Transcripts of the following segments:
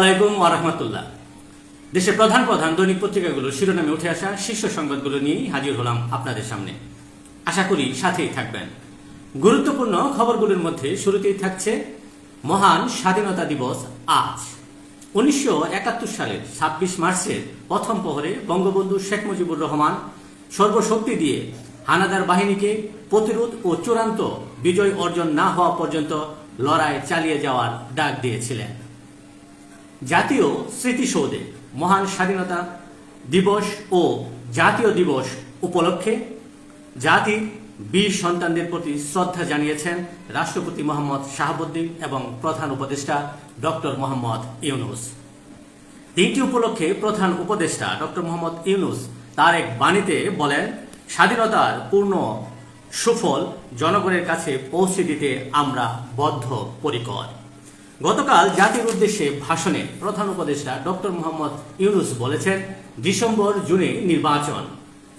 রহমাতুল্লাহ দেশের প্রধান প্রধান দৈনিক পত্রিকাগুলোর শিরোনামে উঠে আসা শীর্ষ সংবাদগুলো নিয়েই হাজির হলাম আপনাদের সামনে। আশা করি সাথেই থাকবেন। গুরুত্বপূর্ণ খবরগুলোর মধ্যে শুরুতেই থাকছে মহান স্বাধীনতা দিবস আজ। উনিশশো একাত্তর সালের ছাব্বিশ মার্চের প্রথম প্রহরে বঙ্গবন্ধু শেখ মুজিবুর রহমান সর্বশক্তি দিয়ে হানাদার বাহিনীকে প্রতিরোধ ও চূড়ান্ত বিজয় অর্জন না হওয়া পর্যন্ত লড়াই চালিয়ে যাওয়ার ডাক দিয়েছিলেন। জাতীয় স্মৃতিসৌধে মহান স্বাধীনতা দিবস ও জাতীয় দিবস উপলক্ষে জাতির বীর সন্তানদের প্রতি শ্রদ্ধা জানিয়েছেন রাষ্ট্রপতি মোহাম্মদ শাহাবুদ্দিন এবং প্রধান উপদেষ্টা ডক্টর মোহাম্মদ ইউনুস। দিনটি উপলক্ষে প্রধান উপদেষ্টা ডক্টর মোহাম্মদ ইউনুস তার এক বাণীতে বলেন, স্বাধীনতার পূর্ণ সুফল জনগণের কাছে পৌঁছে দিতে আমরা বদ্ধ পরিকর গতকাল জাতির উদ্দেশ্যে ভাষণে প্রধান উপদেষ্টা ডক্টর মোহাম্মদ ইউনুস বলেছেন, ডিসেম্বর জুনে নির্বাচন।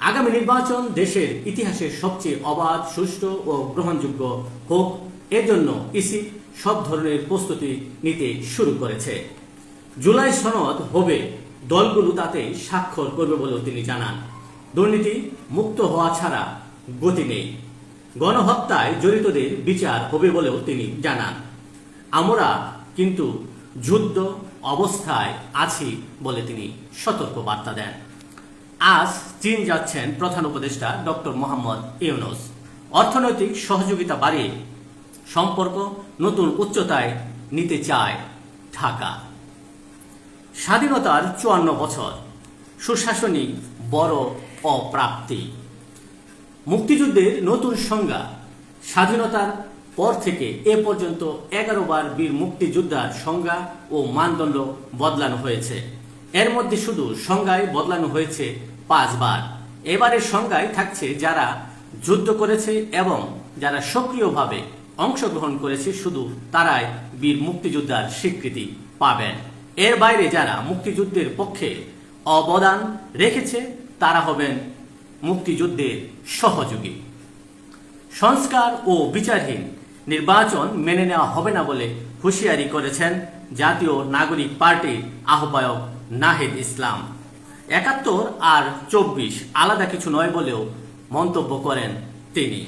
আগামী নির্বাচন দেশের ইতিহাসের সবচেয়ে অবাধ, সুষ্ঠু ও গ্রহণযোগ্য হোক। এর জন্য ইসি সব ধরনের প্রস্তুতি নিতে শুরু করেছে। জুলাই সনদ হবে, দলগুলো তাতে স্বাক্ষর করবে বলেও তিনি জানান। দুর্নীতি মুক্ত হওয়া ছাড়া গতি নেই। গণহত্যায় জড়িতদের বিচার হবে বলেও তিনি জানান। আমরা কিন্তু যুদ্ধ অবস্থায় আছি বলে তিনি সতর্ক বার্তা দেন। আজ চীন যাচ্ছেন প্রধান উপদেষ্টা ডক্টর মোহাম্মদ ইউনুস। অর্থনৈতিক সহযোগিতা বাড়িয়ে সম্পর্ক নতুন উচ্চতায় নিতে চায় ঢাকা। স্বাধীনতার চুয়ান্ন বছর সুশাসনিক বড় অপ্রাপ্তি। মুক্তিযুদ্ধের নতুন সংজ্ঞা, স্বাধীনতার পর থেকে এ পর্যন্ত এগারো বার বীর মুক্তিযোদ্ধার সংজ্ঞা ও মানদণ্ড বদলানো হয়েছে। এর মধ্যে শুধু সংজ্ঞায় বদলানো হয়েছে পাঁচবার। এবারের সংজ্ঞায় থাকছে যারা যুদ্ধ করেছে এবং যারা সক্রিয়ভাবে অংশগ্রহণ করেছে, শুধু তারাই বীর মুক্তিযোদ্ধার স্বীকৃতি পাবেন। এর বাইরে যারা মুক্তিযুদ্ধের পক্ষে অবদান রেখেছে, তারা হবেন মুক্তিযুদ্ধের সহযোগী। সংস্কার ও বিচারহীন নির্বাচন মেনে নেওয়া হবে না বলে হুঁশিয়ারি করেছেন জাতীয় নাগরিক পার্টির আহ্বায়ক নাহিদ ইসলাম। একাত্তর আর চব্বিশ আলাদা কিছু নয় বলেও মন্তব্য করেন তিনি।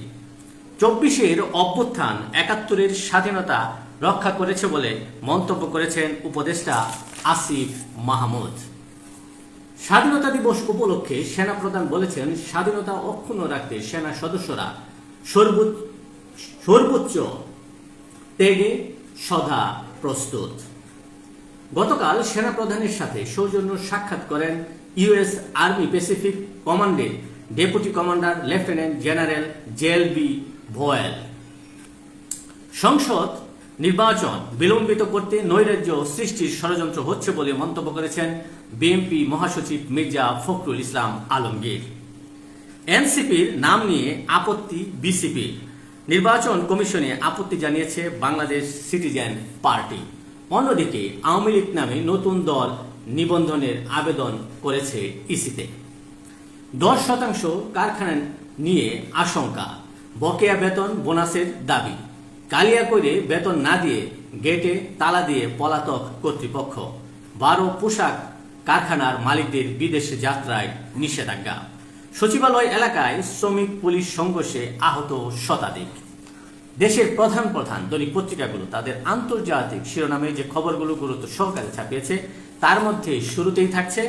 চব্বিশের অভ্যুত্থান একাত্তরের স্বাধীনতা রক্ষা করেছে বলে মন্তব্য করেছেন উপদেষ্টা আসিফ মাহমুদ। স্বাধীনতা দিবস উপলক্ষে সেনাপ্রধান বলেছেন, স্বাধীনতা অক্ষুণ্ণ রাখতে সেনা সদস্যরা সর্বোচ্চ সর্বোচ্চ ত্যাগে সদা প্রস্তুত। গতকাল সেনাপ্রধানের সাথে সৌজন্য সাক্ষাৎ করেন ইউএস আর্মি প্যাসিফিক কমান্ডের deputy commander lieutenant general Joel B Vowell. সংসদ নির্বাচন বিলম্বিত করতে নৈরাজ্য সৃষ্টির ষড়যন্ত্র হচ্ছে বলে মন্তব্য করেছেন বিএনপি মহাসচিব মির্জা ফখরুল ইসলাম আলমগীর। এনসিপির নাম নিয়ে আপত্তি বিসিপি নির্বাচন কমিশনে আপত্তি জানিয়েছে বাংলাদেশ সিটিজেন পার্টি। অন্যদিকে, আওয়ামী লীগ নামে নতুন দল নিবন্ধনের আবেদন করেছে ইসিতে। দশ শতাংশ কারখানা নিয়ে আশঙ্কা, বকেয়া বেতন বোনাসের দাবি। কালিয়া করে বেতন না দিয়ে গেটে তালা দিয়ে পলাতক কর্তৃপক্ষ। বারো পোশাক কারখানার মালিকদের বিদেশে যাত্রায় নিষেধাজ্ঞা। সচিবালয় এলাকায় শ্রমিক পুলিশ সংঘর্ষে আহত শতাধিক। দেশের প্রধান প্রধান দৈনিক পত্রিকাগুলো তাদের আন্তর্জাতিক শিরোনামে যে খবরগুলো গুরুত্ব সহকারে ছাপিয়েছে, তার মধ্যে শুরুতেই থাকছে,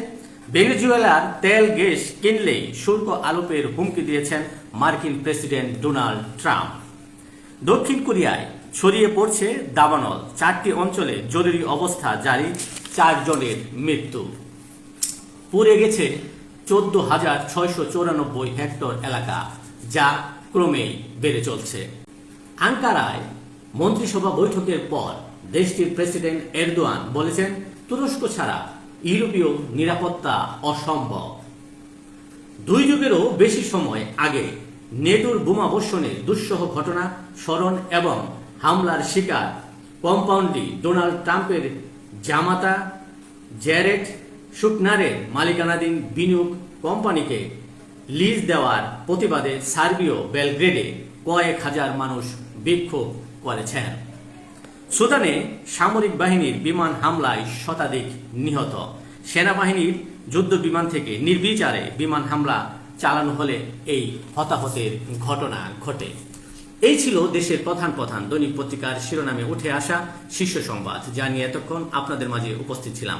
ভেনেজুয়েলার তেল গ্যাস কিনলে শুল্ক আলোপের হুমকি দিয়েছেন মার্কিন প্রেসিডেন্ট ডোনাল্ড ট্রাম্প। দক্ষিণ কোরিয়ায় ছড়িয়ে পড়ছে দাবানল, চারটি অঞ্চলে জরুরি অবস্থা জারি, চারজনের মৃত্যু। পুড়ে গেছে চোদ্দ হাজার ছয়শো চৌরানব্বই হেক্টর এলাকা, যা ক্রমেই বেড়ে চলছে। আঙ্কারায় মন্ত্রিসভা বৈঠকের পর দেশটির প্রেসিডেন্ট এরদোয়ান বলেছেন, তুরস্ক ছাড়া ইউরোপীয় নিরাপত্তা অসম্ভব। দুই যুগেরও বেশি সময় আগে নেটোর বোমা বর্ষণের দুঃসহ ঘটনা, স্মরণ এবং হামলার শিকার কম্পাউন্ডটি ডোনাল্ড ট্রাম্পের জামাতা জ্যারেট শুকনারের মালিকানাধীন বিনিয়োগ কোম্পানিকে লিজ দেওয়ার প্রতিবাদে সার্বীয় বেলগ্রেডে কয়েক হাজার মানুষ বিক্ষোভ করেছেন। সুদানে সামরিক বাহিনীর বিমান হামলায় শতাধিক নিহত। সেনাবাহিনীর যুদ্ধ বিমান থেকে নির্বিচারে বিমান হামলা চালানো হলে এই হতাহতের ঘটনা ঘটে। এই ছিল দেশের প্রধান প্রধান দৈনিক পত্রিকার শিরোনামে উঠে আসা শীর্ষ সংবাদ। যা নিয়ে এতক্ষণ আপনাদের মাঝে উপস্থিত ছিলাম